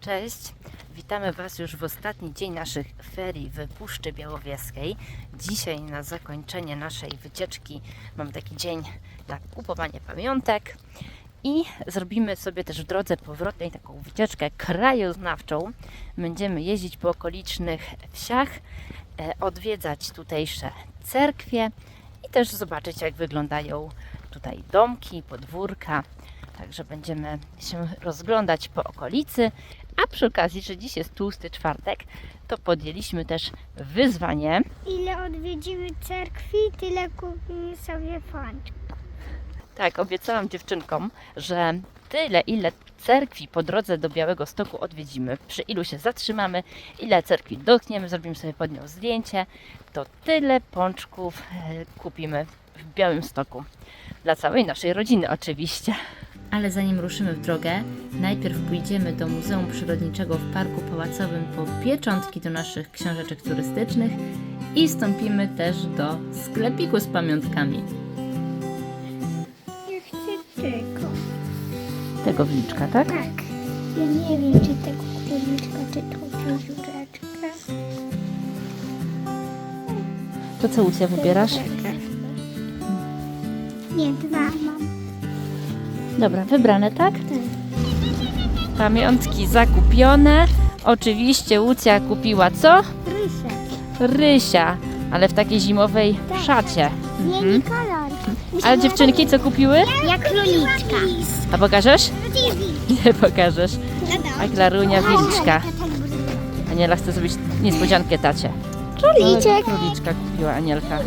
Cześć, witamy Was już w ostatni dzień naszych ferii w Puszczy Białowieskiej. Dzisiaj na zakończenie naszej wycieczki mam taki dzień na kupowanie pamiątek i zrobimy sobie też w drodze powrotnej taką wycieczkę krajoznawczą. Będziemy jeździć po okolicznych wsiach, e, odwiedzać tutejsze cerkwie i też zobaczyć jak wyglądają tutaj domki, podwórka. Także będziemy się rozglądać po okolicy, a przy okazji, że dziś jest tłusty czwartek, to podjęliśmy też wyzwanie. Ile odwiedzimy cerkwi, tyle kupimy sobie pączki. Tak, obiecałam dziewczynkom, że tyle, ile cerkwi po drodze do Białego Stoku odwiedzimy, przy ilu się zatrzymamy, ile cerkwi dotkniemy, zrobimy sobie pod nią zdjęcie, to tyle pączków e, kupimy w Białym Stoku. Dla całej naszej rodziny oczywiście. Ale zanim ruszymy w drogę, najpierw pójdziemy do Muzeum Przyrodniczego w Parku Pałacowym po pieczątki do naszych książeczek turystycznych i wstąpimy też do sklepiku z pamiątkami. Ja chcę tego. Tego wliczka, tak? Tak. Ja nie wiem, czy tego króliczka, czy tą książeczkę. To co Łucja wybierasz? Nie, dwa. Dobra, wybrane, tak? Tak. Pamiątki zakupione. Oczywiście Łucja kupiła co? Rysek. Rysia, ale w takiej zimowej Tak. szacie. Zmieni kolor. Ale dziewczynki co kupiły? Jak króliczka. A pokażesz? Nie pokażesz. A Klarunia wilczka. Aniela chce zrobić niespodziankę tacie. Króliczek. Króliczka kupiła Anielka.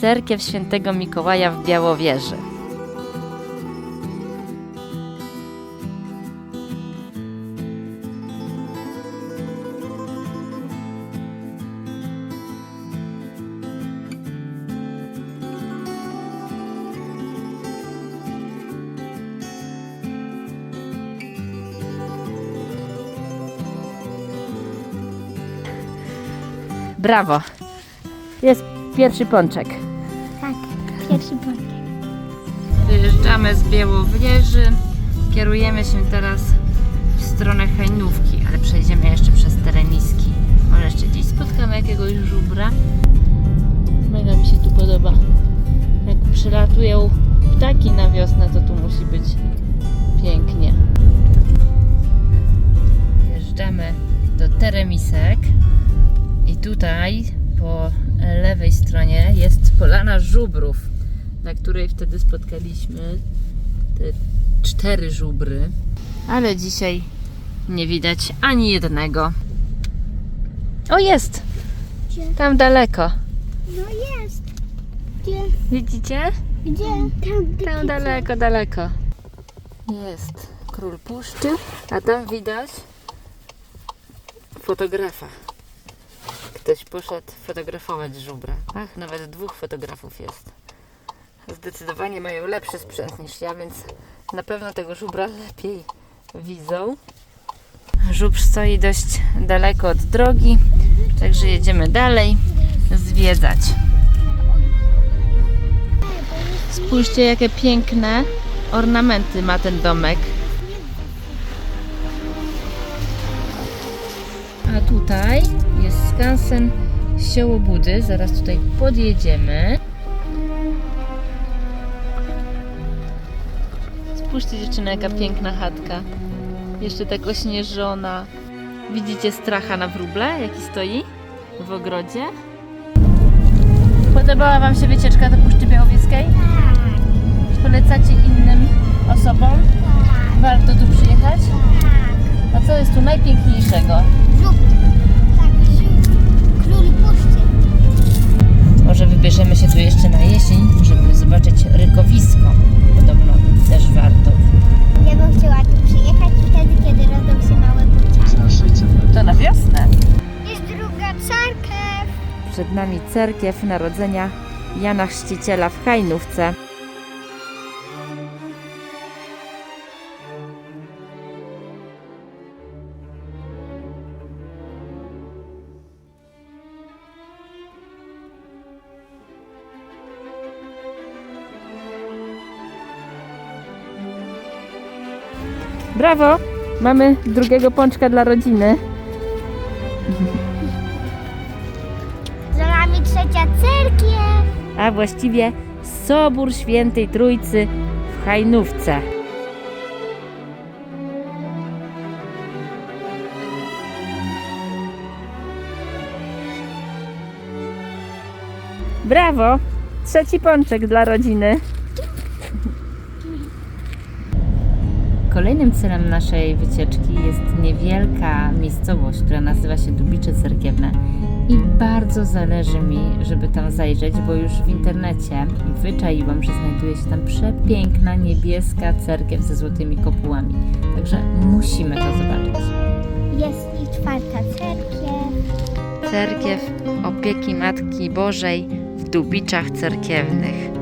Cerkiew Świętego Mikołaja w Białowieży. Brawo! Jest pierwszy pączek. Wyjeżdżamy z Białowieży. Kierujemy się teraz w stronę Hajnówki, ale przejdziemy jeszcze przez Teremiski. Może jeszcze gdzieś spotkamy jakiegoś żubra. Mega mi się tu podoba. Jak przylatują ptaki na wiosnę, to tu musi być pięknie. Wjeżdżamy do Teremisek i tutaj po lewej stronie jest polana żubrów na której wtedy spotkaliśmy te cztery żubry. Ale dzisiaj nie widać ani jednego. O, jest! Gdzie? Tam daleko. No jest. Gdzie? Widzicie? Gdzie? Tam, Tam daleko, daleko. Jest król puszczy, a tam widać fotografa. Ktoś poszedł fotografować żubra. Ach, nawet dwóch fotografów jest. Zdecydowanie mają lepszy sprzęt niż ja, więc na pewno tego żubra lepiej widzą. Żubr stoi dość daleko od drogi, także jedziemy dalej zwiedzać. Spójrzcie, jakie piękne ornamenty ma ten domek. A tutaj jest skansen Siołobudy. Zaraz tutaj podjedziemy. Spójrzcie dziewczyny, jaka piękna chatka. Jeszcze tak ośnieżona. Widzicie stracha na wróble, jaki stoi w ogrodzie? Podobała Wam się wycieczka do Puszczy Białowieskiej? Polecacie innym osobom? Warto tu przyjechać? A co jest tu najpiękniejszego? Tak. Król puszczy. Może wybierzemy się tu jeszcze na jesień, żeby zobaczyć rykowisko. Podobno też warto. Ja bym chciała tu przyjechać wtedy, kiedy rodzą się małe buciaki. To na wiosnę. Jest druga cerkiew. Przed nami cerkiew Narodzenia Jana Chrzciciela w Hajnówce. Brawo! Mamy drugiego pączka dla rodziny. Za nami trzecia cerkiew. a właściwie Sobór Świętej Trójcy w Hajnówce. Brawo! Trzeci pączek dla rodziny. Celem naszej wycieczki jest niewielka miejscowość, która nazywa się Dubicze Cerkiewne. I bardzo zależy mi, żeby tam zajrzeć, bo już w internecie wyczaiłam, że znajduje się tam przepiękna niebieska cerkiew ze złotymi kopułami. Także musimy to zobaczyć. Jest i czwarta cerkiew. Cerkiew Opieki Matki Bożej w Dubiczach Cerkiewnych.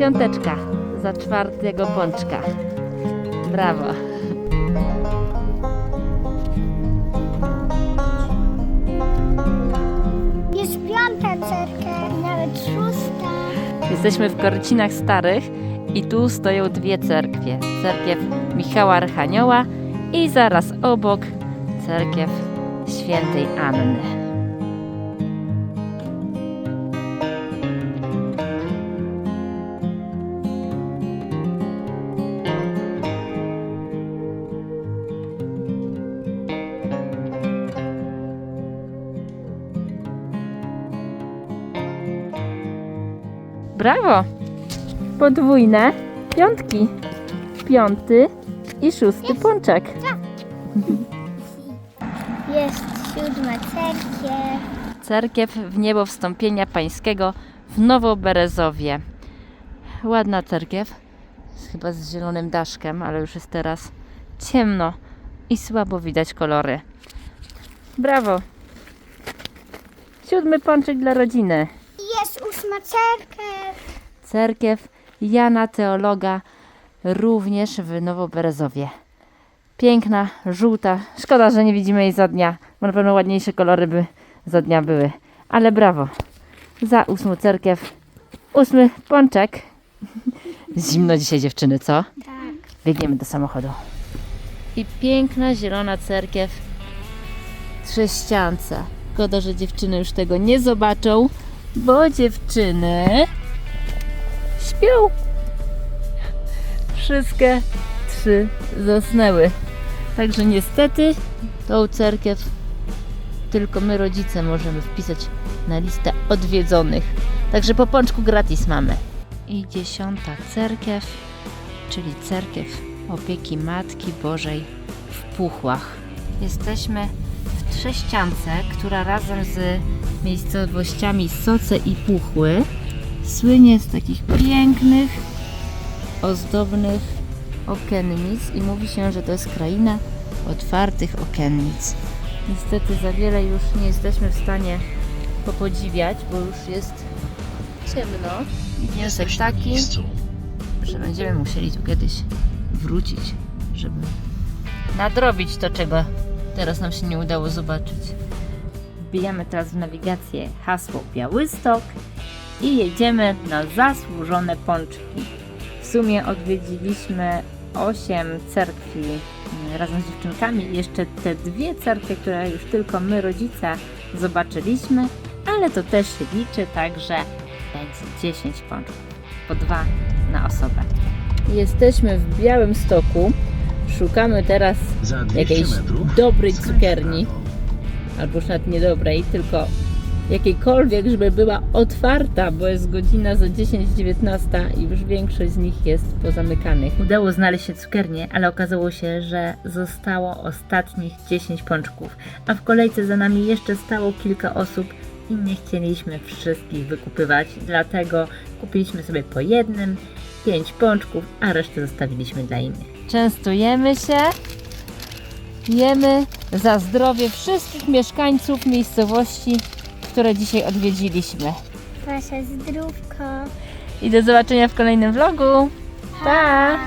Piąteczka za czwartego pączka. Brawo. Jest piąta cerkiew, nawet szósta. Jesteśmy w Korcinach Starych i tu stoją dwie cerkwie. Cerkiew Michała Archanioła i zaraz obok cerkiew Świętej Anny. Brawo! Podwójne piątki. Piąty i szósty pączek. Jest siódma cerkiew. Cerkiew w niebo wstąpienia pańskiego w Nowoberezowie. Ładna cerkiew, chyba z zielonym daszkiem, ale już jest teraz ciemno i słabo widać kolory. Brawo! Siódmy pączek dla rodziny. Cerkiew. Cerkiew Jana Teologa również w Nowoberezowie. Piękna, żółta. Szkoda, że nie widzimy jej za dnia, bo na pewno ładniejsze kolory by za dnia były. Ale brawo. Za ósmą cerkiew. Ósmy pączek. Zimno dzisiaj dziewczyny, co? Tak. Biegniemy do samochodu. I piękna zielona cerkiew w Trześciance. Szkoda, że dziewczyny już tego nie zobaczą, bo dziewczyny śpią. Wszystkie trzy zasnęły. Także niestety tą cerkiew tylko my rodzice możemy wpisać na listę odwiedzonych. Także po pączku gratis mamy. I dziesiąta cerkiew czyli cerkiew opieki Matki Bożej w Puchłach. Jesteśmy Trześciance, która razem z miejscowościami Soce i Puchły słynie z takich pięknych, ozdobnych okiennic i mówi się, że to jest kraina otwartych okiennic. Niestety za wiele już nie jesteśmy w stanie popodziwiać, bo już jest ciemno. I wniosek taki, że będziemy musieli tu kiedyś wrócić, żeby nadrobić to, czego teraz nam się nie udało zobaczyć. Wbijamy teraz w nawigację hasło Białystok i jedziemy na zasłużone pączki. W sumie odwiedziliśmy 8 cerkwi mm, razem z dziewczynkami i jeszcze te dwie cerkwie, które już tylko my rodzice zobaczyliśmy, ale to też się liczy, także będzie 10 pączków, po dwa na osobę. Jesteśmy w Białym Stoku. Szukamy teraz Za 200 jakiejś dobrej cukierni, albo już nawet niedobrej, tylko jakiejkolwiek, żeby była otwarta, bo jest godzina za 10-19 i już większość z nich jest pozamykanych. Udało znaleźć się cukiernię, ale okazało się, że zostało ostatnich 10 pączków, a w kolejce za nami jeszcze stało kilka osób i nie chcieliśmy wszystkich wykupywać, dlatego kupiliśmy sobie po jednym pięć pączków, a resztę zostawiliśmy dla innych. Częstujemy się, jemy za zdrowie wszystkich mieszkańców miejscowości, które dzisiaj odwiedziliśmy. Wasze zdrówko. I do zobaczenia w kolejnym vlogu. Pa!